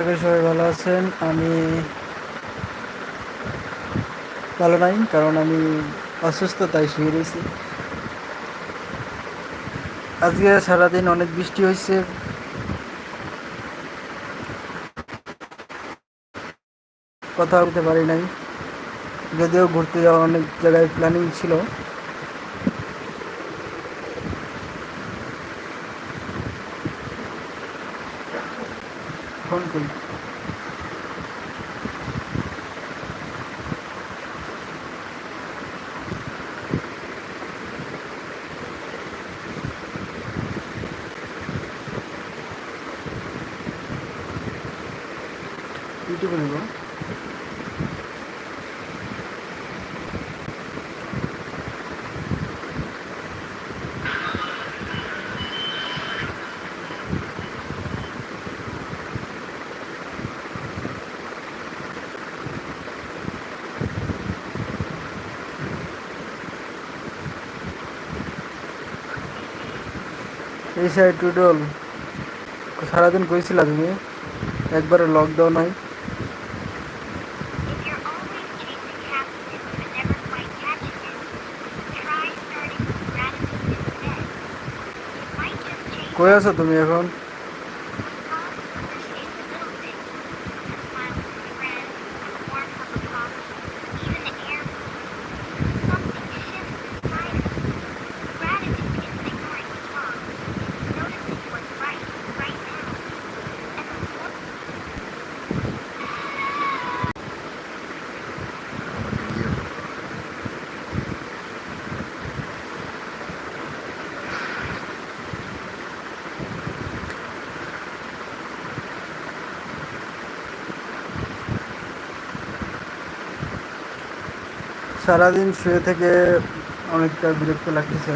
সবাই ভালো আছেন। আমি ভালো নাই, কারণ আমি অসুস্থ, তাই শুয়ে রয়েছি। আজকে সারাদিন অনেক বৃষ্টি হয়েছে। কথা বলতে পারি নাই। যদিও ঘুরতে যাওয়ার অনেক জায়গায় প্ল্যানিং ছিল। করি ইউটিউবে নেব এই সাইড টুডল সারাদিন কইছিলা তুমি? একবারে লকডাউন হয় কই আছো তুমি chasing সারাদিন শুয়ে থেকে অনেকটা বিরক্ত লাগতেছে।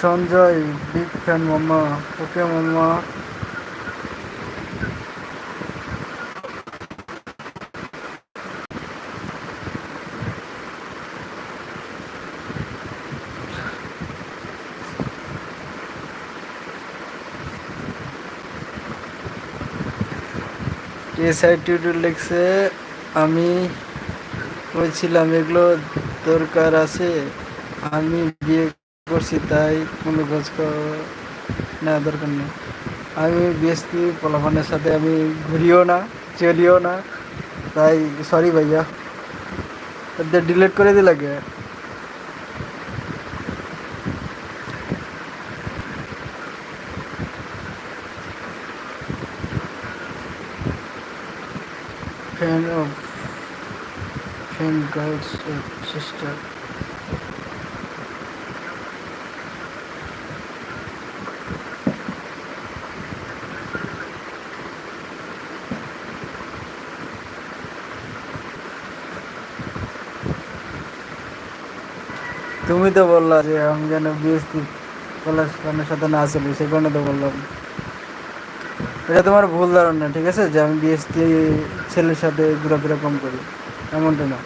সঞ্জয় বিগ ফ্যান মামা ওকে এসআই টিউটোর লিখছে, আমি বলছিলাম, এগুলো দরকার আছে, আমি বিয়ে করছি, তাই কোনো খোঁজ না দরকার নেই। আমি বিএসপি পোলাপানের সাথে আমি ঘুরিও না, চলিও না, তাই সরি ভাইয়া। ডিলিট করে দিলে fan of fan girls uh, sister. তুমি তো বললা যে আমি যেন বিএসপি পলাশনের সাথে না চলি সে কারণে তো বললাম। এটা তোমার ভুল ধারণা ঠিক আছে? যে আমি বিএসপি ছেলের সাথে ঘোরাফেরা কম করি, এমনটা না।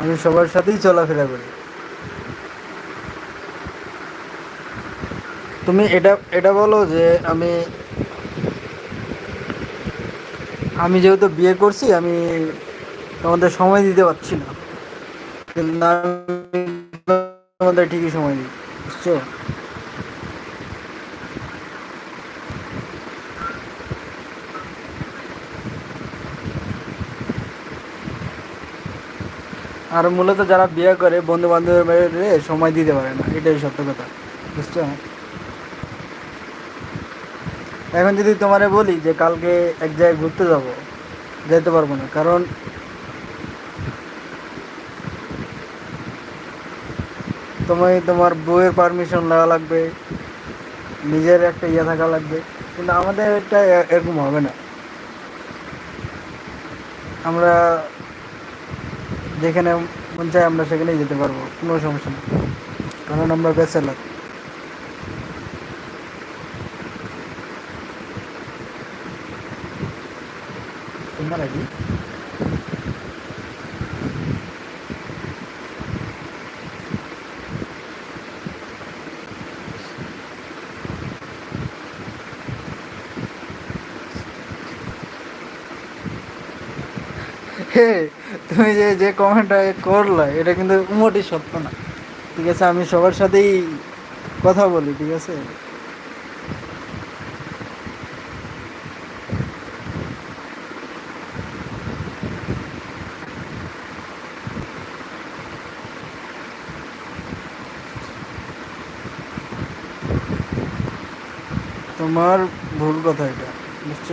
আমি সবার সাথেই চলাফেরা করি। তুমি এটা এটা বলো যে আমি আমি যেহেতু বিয়ে করছি, আমি তোমাদের সময় দিতে পারছি না। কিন্তু না তোমাদের ঠিকই সময় দিই, বুঝছ? আর মূলত যারা বিয়ে করে বন্ধু বান্ধবের সময় দিতে পারে না। এটাই সত্য কথা, বুঝছ? এখন যদি তোমারে বলি যে কালকে এক জায়গায় ঘুরতে যাব যেতে পারব না, কারণ তোমায় তোমার বউয়ের পারমিশন লাগা লাগবে, নিজের একটা ইয়ে থাকা লাগবে, কিন্তু আমাদের এটা এরকম হবে না। আমরা যেখানে মন চায় আমরা সেখানেই যেতে পারব কোনো সমস্যা নেই। কারণ আমরা ব্যাচেলার। হে তুমি যে যে কমেন্টটা করলা, এটা কিন্তু মোটই সত্য না। ঠিক আছে, আমি সবার সাথেই কথা বলি, ঠিক আছে? তোমার ভুল কথা এটা, বুঝছ?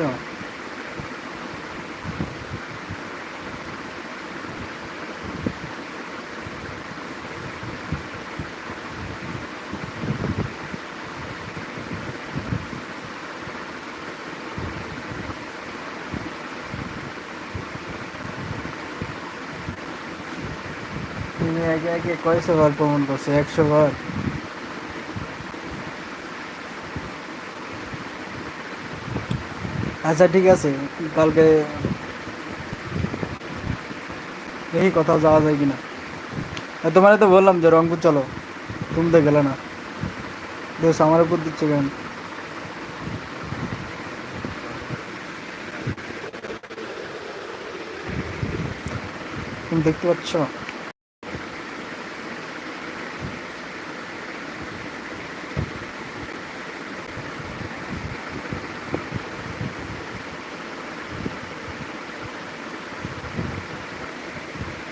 তুমি একে একে কয়শো করছ? একশো বার। আচ্ছা ঠিক আছে। কালকে দেখি কোথাও যাওয়া যায় কিনা। তোমার তো বললাম যে রংপুর চলো। তুমি তো গেলে না। দোষ আমার উপর দিচ্ছে কেন? তুমি দেখতে পাচ্ছ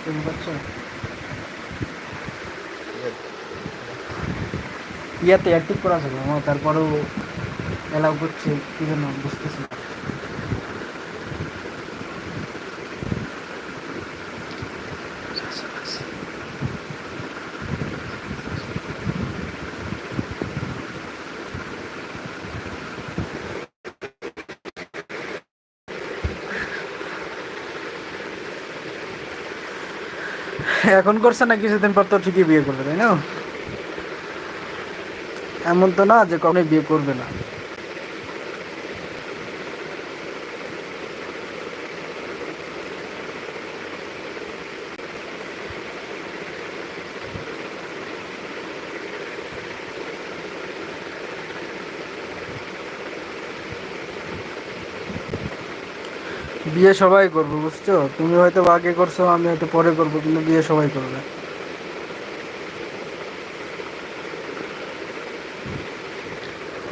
তুমি পাচ্ছ ইয়াতে অ্যাক্টিভ করা আছে আমার তারপরেও অ্যালাউ করছে, কি জন্য বুঝতেছি। এখন করছে না, কিছুদিন পর তো ঠিকই বিয়ে করবে, তাই না এমন তো না যে কখনোই বিয়ে করবে না। বিয়ে সবাই করব, বুঝছ? তুমি হয়তো আগে করছ, আমি হয়তো পরে করব, কিন্তু বিয়ে সবাই করবে।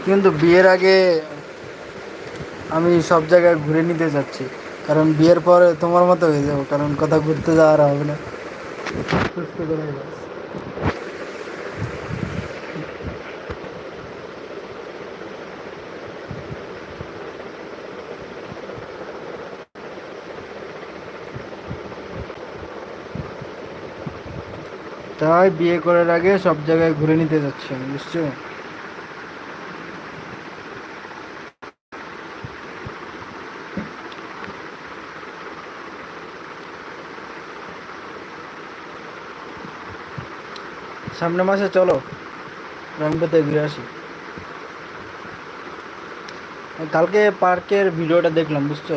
কিন্তু বিয়ের আগে আমি সব জায়গায় ঘুরে নিতে যাচ্ছি। কারণ বিয়ের পরে তোমার মতো হয়ে যাব, কারণ কোথাও ঘুরতে যাওয়ার হবে না। সুস্থ করে তাই বিয়ে করার আগে সব জায়গায় ঘুরে নিতে যাচ্ছি আমি, বুঝছ? সামনে মাসে চলো। রংপুরতে ঘুরে আসি। কালকে পার্কের ভিডিওটা দেখলাম, বুঝছ?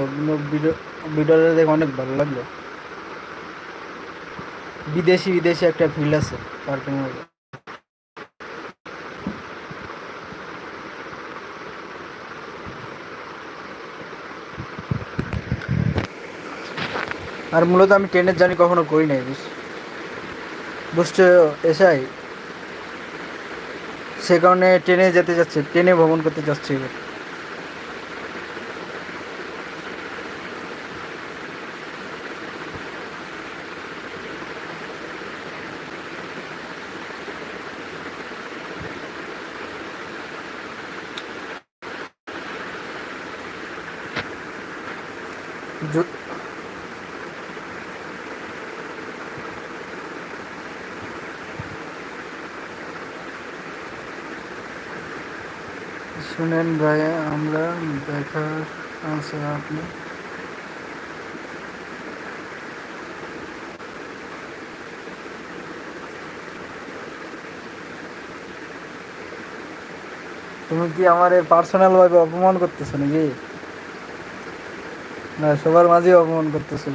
ভিডিও, ভিডিওটা দেখে অনেক ভালো লাগল। বিদেশি বিদেশি একটা ফিল্ড আছে পার্কের মধ্যে। আর মূলত আমি ট্রেনের জার্নি কখনো করি নাই বুঝ বুঝছ এসাই সে কারণে ট্রেনে যেতে যাচ্ছে ট্রেনে ভ্রমণ করতে যাচ্ছে এবার। যো- শুনেন ভাই, আমরা দেখার আছে আপনি তুমি কি আমার পার্সোনাল ভাবে অপমান করতেছো নাকি? না, সবার মাঝে অপমান করতেছে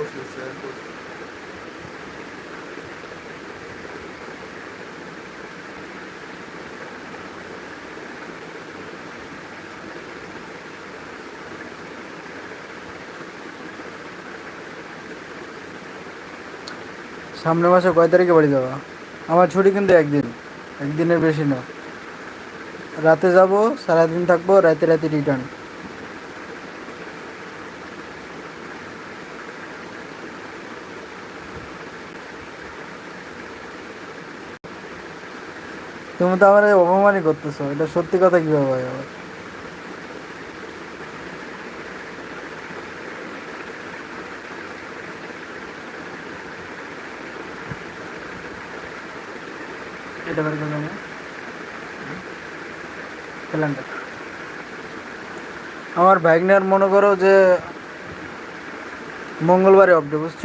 কোনটা সামনের মাসে কয় তারিখে বাড়ি যাবা? আমার ছুটি কিন্তু একদিন। একদিনের বেশি না। রাতে যাব, সারাদিন থাকব, রাতে রাতে রিটার্ন তুমি তো আমার অপমানই করতেছো, এটা সত্যি কথা কীভাবে হয় আবার? এটা বের করলাম আমার ভাগ্নের মনে করো যে মঙ্গলবারে অফ ডে বুঝছ?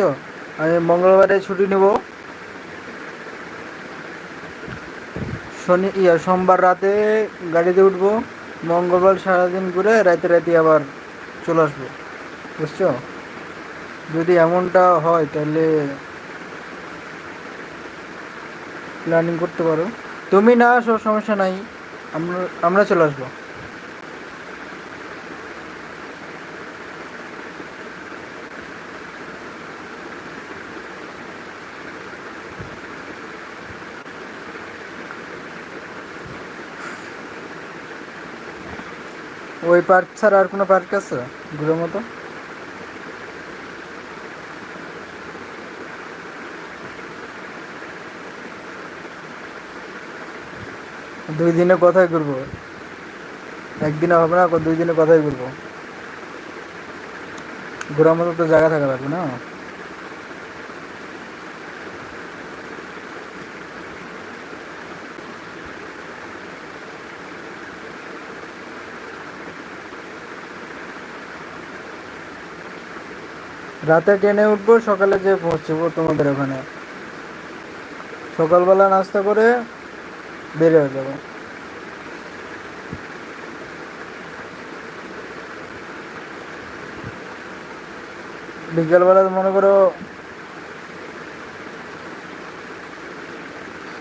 আমি মঙ্গলবারে ছুটি নেব। শনি, ইয়া, সোমবার রাতে গাড়িতে উঠবো, মঙ্গলবার সারাদিন ঘুরে রাতে রাতে আবার চলে আসব। বুঝছ? যদি এমনটা হয় তাহলে প্ল্যানিং করতে পারো। তুমি না আসো, সমস্যা নাই। আমরা আমরা চলে আসব। ওই পার্ক ছাড়া আর কোনো পার্ক আছে ঘুরের মতো? দুই দিনে কথাই ঘুরবো? একদিনে হবে না দুই দিনে কথাই ঘুরবো? ঘোরার মতো তো জায়গা থাকা লাগবে না? রাতে ট্রেনে উঠবো, সকালে যে পৌঁছবো তোমাদের ওখানে। সকালবেলা নাস্তা করে বের হয়ে যাব। বিকেলবেলা মনে করো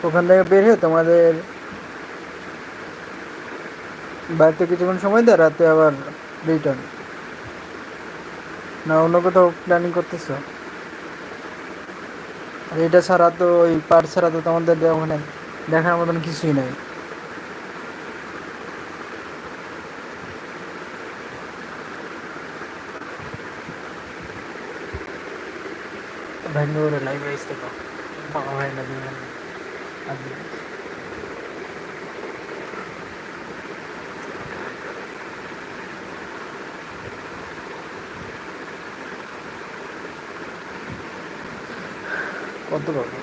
ওখান থেকে বের হয়ে তোমাদের বাড়িতে কিছুক্ষণ সময় দেয়, রাতে আবার রিটার্ন না, অন্য কোথাও প্ল্যানিং করতেছো? আর এটা ছাড়া তো ওই পার্ট ছাড়া তো তোমাদের ওখানে দেখার মতন কিছুই নাই। ব্যাঙ্গালোরে লাইভে আসতে পারো। ভাই না কত পারব।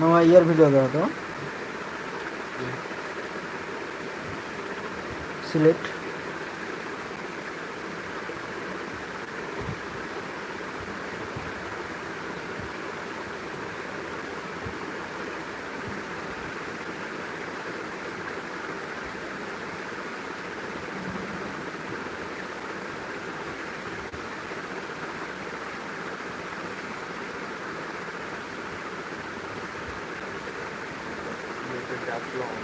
নয়া ইয়ার ভিডিও দেওয়া তো Sylhet that long.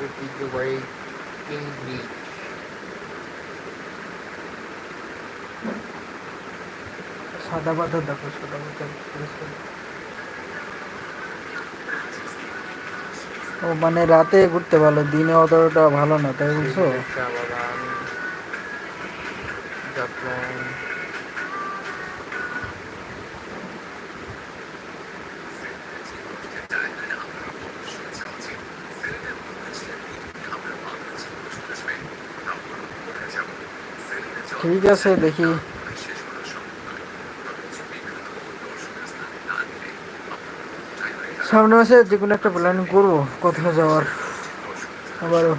Repeat the way in beach. সাদা পাথর দেখো সাদা পাথর। ও মানে রাতে ঘুরতে ভালো দিনে অতটা ভালো না তাই বলছো Shamalan. ঠিক আছে দেখি সামনে মাসে যে কোনো একটা প্ল্যান করব কোথাও যাওয়ার আবারও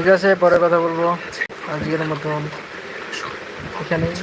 ঠিক আছে পরে কথা বলব। আজকের মতন এখানেই।